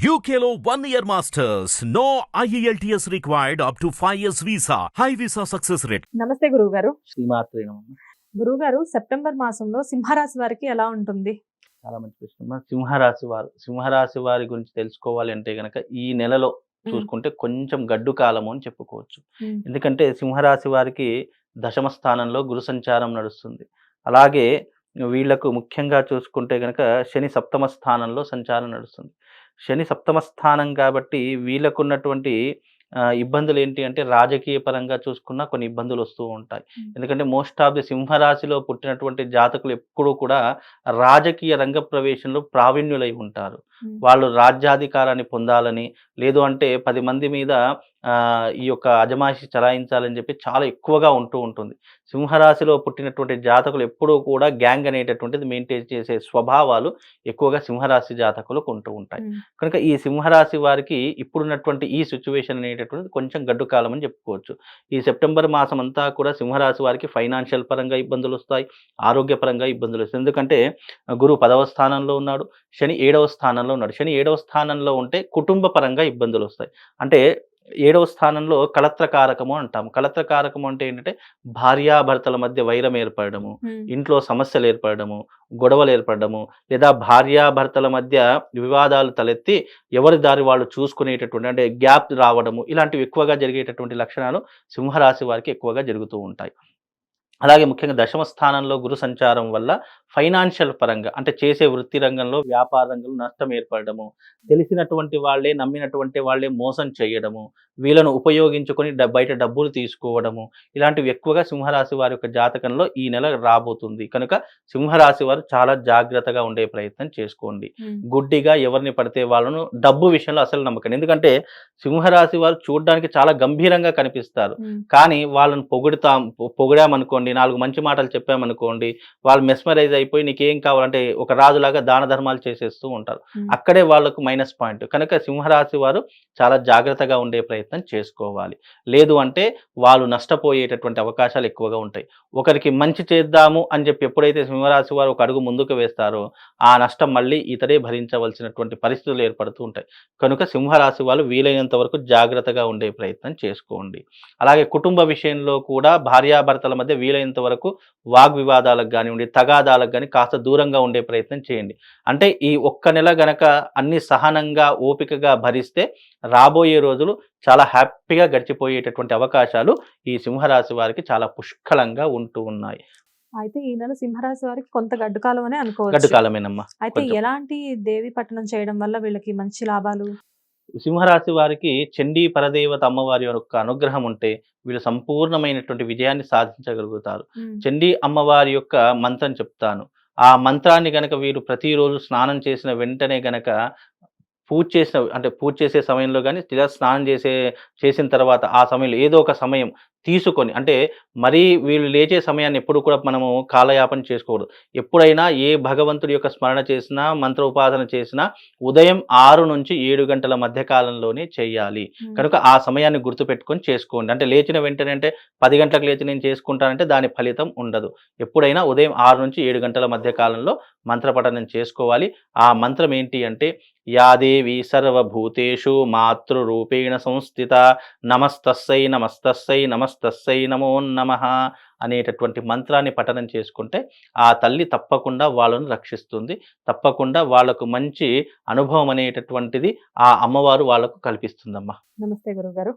One year masters. No E IELTS required up to 5 years visa. High visa success rate. నమస్తే గురువు గారు. గురువు గారు సెప్టెంబర్ మాసంలో సింహరాశి వారికి ఎలా ఉంటుంది చాలా మంచి ప్రశ్న. సింహరాశి వారు సింహరాశి వారి గురించి తెలుసుకోవాలి అంటే గనక ఈ నెలలో చూసుకుంటే కొంచెం గడ్డు కాలము అని చెప్పుకోవచ్చు. ఎందుకంటే సింహరాశి వారికి దశమ స్థానంలో గురు సంచారం నడుస్తుంది అలాగే వీళ్ళకు ముఖ్యంగా చూసుకుంటే గనక శని సప్తమ స్థానంలో సంచారం నడుస్తుంది శని సప్తమ స్థానం కాబట్టి వీళ్ళకున్నటువంటి ఇబ్బందులు ఏంటి అంటే రాజకీయ పరంగా చూసుకున్నా కొన్ని ఇబ్బందులు వస్తూ ఉంటాయి. ఎందుకంటే మోస్ట్ ఆఫ్ ది సింహరాశిలో పుట్టినటువంటి జాతకులు ఎప్పుడూ కూడా రాజకీయ రంగ ప్రవేశంలో ప్రావీణ్యులై ఉంటారు. వాళ్ళు రాజ్యాధికారాన్ని పొందాలని లేదు అంటే పది మంది మీద ఈ యొక్క అజమాయిషి చలాయించాలని చెప్పి చాలా ఎక్కువగా ఉంటూ ఉంటుంది. సింహరాశిలో పుట్టినటువంటి జాతకులు ఎప్పుడూ కూడా గ్యాంగ్ అనేటటువంటిది మెయింటైన్ చేసే స్వభావాలు ఎక్కువగా సింహరాశి జాతకులకు ఉంటూ ఉంటాయి. కనుక ఈ సింహరాశి వారికి ఇప్పుడున్నటువంటి ఈ సిచ్యువేషన్ అనేటటువంటిది కొంచెం గడ్డు కాలం అని చెప్పుకోవచ్చు. ఈ సెప్టెంబర్ మాసం అంతా కూడా సింహరాశి వారికి ఫైనాన్షియల్ పరంగా ఇబ్బందులు వస్తాయి ఆరోగ్యపరంగా ఇబ్బందులు వస్తాయి. ఎందుకంటే గురువు పదవ స్థానంలో ఉన్నాడు శని ఏడవ స్థానంలో ఉన్నాడు. శని ఏడవ స్థానంలో ఉంటే కుటుంబ పరంగా ఇబ్బందులు వస్తాయి. అంటే ఏడవ స్థానంలో కళత్రకారకము అంటాం కళత్రకారకము అంటే ఏంటంటే భార్యాభర్తల మధ్య వైరం ఏర్పడము. ఇంట్లో సమస్యలు ఏర్పడము గొడవలు ఏర్పడము లేదా భార్యాభర్తల మధ్య వివాదాలు తలెత్తి ఎవరి దారి వాళ్ళు చూసుకునేటటువంటి అంటే గ్యాప్ రావడము ఇలాంటివి ఎక్కువగా జరిగేటటువంటి లక్షణాలు సింహరాశి వారికి ఎక్కువగా జరుగుతూ ఉంటాయి అలాగే ముఖ్యంగా దశమ స్థానంలో గురు సంచారం వల్ల ఫైనాన్షియల్ పరంగా అంటే చేసే వృత్తి రంగంలో వ్యాపార రంగంలో నష్టం ఏర్పడము తెలిసినటువంటి వాళ్ళే నమ్మినటువంటి వాళ్ళే మోసం చేయడము వీళ్ళను ఉపయోగించుకొని బయట డబ్బులు తీసుకోవడము ఇలాంటివి ఎక్కువగా సింహరాశి వారి యొక్క జాతకంలో ఈ నెల రాబోతుంది. కనుక సింహరాశి వారు చాలా జాగ్రత్తగా ఉండే ప్రయత్నం చేసుకోండి. గుడ్డిగా ఎవరిని పడితే వాళ్ళను డబ్బు విషయంలో అసలు నమ్మకండి. ఎందుకంటే సింహరాశి వారు చూడడానికి చాలా గంభీరంగా కనిపిస్తారు. కానీ వాళ్ళని పొగుడుతాం పొగిడామనుకోండి నాలుగు మంచి మాటలు చెప్పామనుకోండి వాళ్ళు మెస్మరైజ్ అయిపోయి నీకేం కావాలంటే ఒక రాజులాగా దాన ధర్మాలు చేసేస్తూ ఉంటారు. అక్కడే వాళ్ళకు మైనస్ పాయింట్. కనుక సింహరాశి వారు చాలా జాగ్రత్తగా ఉండే ప్రయత్నం చేసుకోవాలి. లేదు అంటే వాళ్ళు నష్టపోయేటటువంటి అవకాశాలు ఎక్కువగా ఉంటాయి. ఒకరికి మంచి చేద్దాము అని చెప్పి ఎప్పుడైతే సింహరాశి వారు ఒక అడుగు ముందుకు వేస్తారో ఆ నష్టం మళ్ళీ ఇతరే భరించవలసినటువంటి పరిస్థితులు ఏర్పడుతూ ఉంటాయి. కనుక సింహరాశి వాళ్ళు వీలైనంత వరకు జాగ్రత్తగా ఉండే ప్రయత్నం చేసుకోండి. అలాగే కుటుంబ విషయంలో కూడా భార్యాభర్తల మధ్య వీలైనంత వరకు వాగ్వివాదాలకు కానివ్వండి తగాదాలకు కానీ కాస్త దూరంగా ఉండే ప్రయత్నం చేయండి. అంటే ఈ ఒక్క నెల గనక అన్ని సహనంగా ఓపికగా భరిస్తే రాబోయే రోజులు చాలా హ్యాపీగా గడిచిపోయేటటువంటి అవకాశాలు ఈ సింహరాశి వారికి చాలా పుష్కలంగా ఉంటూ ఉన్నాయి. అయితే ఈ నెల సింహరాశి వారికి కొంత గడ్డు కాలం అనే గడ్డు అనుకోవచ్చు. కాలమేనమ్మా అయితే. ఎలాంటి దేవి పట్టణం చేయడం వల్ల వీళ్ళకి మంచి లాభాలు? సింహరాశి వారికి చండీ పరదేవత అమ్మవారి యొక్క అనుగ్రహం ఉంటే వీళ్ళు సంపూర్ణమైనటువంటి విజయాన్ని సాధించగలుగుతారు. చండీ అమ్మవారి యొక్క మంత్రం చెప్తాను ఆ మంత్రాన్ని గనక వీరు ప్రతిరోజు స్నానం చేసిన వెంటనే గనక పూజ చేసిన అంటే పూజ చేసే సమయంలో కానీ లేదా స్నానం చేసే చేసిన తర్వాత ఆ సమయంలో ఏదో ఒక సమయం తీసుకొని అంటే మరీ వీళ్ళు లేచే సమయాన్ని ఎప్పుడు కూడా మనము కాలయాపన చేసుకోకూడదు. ఎప్పుడైనా ఏ భగవంతుడి యొక్క స్మరణ చేసినా మంత్ర ఉపాసన చేసినా ఉదయం ఆరు నుంచి ఏడు గంటల మధ్య కాలంలోనే చేయాలి. కనుక ఆ సమయాన్ని గుర్తుపెట్టుకొని చేసుకోండి. అంటే లేచిన వెంటనే అంటే పది గంటలకు లేచి నేను చేసుకుంటానంటే దాని ఫలితం ఉండదు. ఎప్పుడైనా ఉదయం ఆరు నుంచి ఏడు గంటల మధ్య కాలంలో మంత్రపఠనం చేసుకోవాలి. ఆ మంత్రం ఏంటి అంటే యాదేవి సర్వభూతేషు మాతృరూపేణ సంస్థిత నమస్తస్సై నమస్తస్సై నమస్తస్సై నమో నమ అనేటటువంటి మంత్రాన్ని పఠనం చేసుకుంటే ఆ తల్లి తప్పకుండా వాళ్ళను రక్షిస్తుంది. తప్పకుండా వాళ్ళకు మంచి అనుభవం అనేటటువంటిది ఆ అమ్మవారు వాళ్ళకు కల్పిస్తుందమ్మా. నమస్తే గురుగారు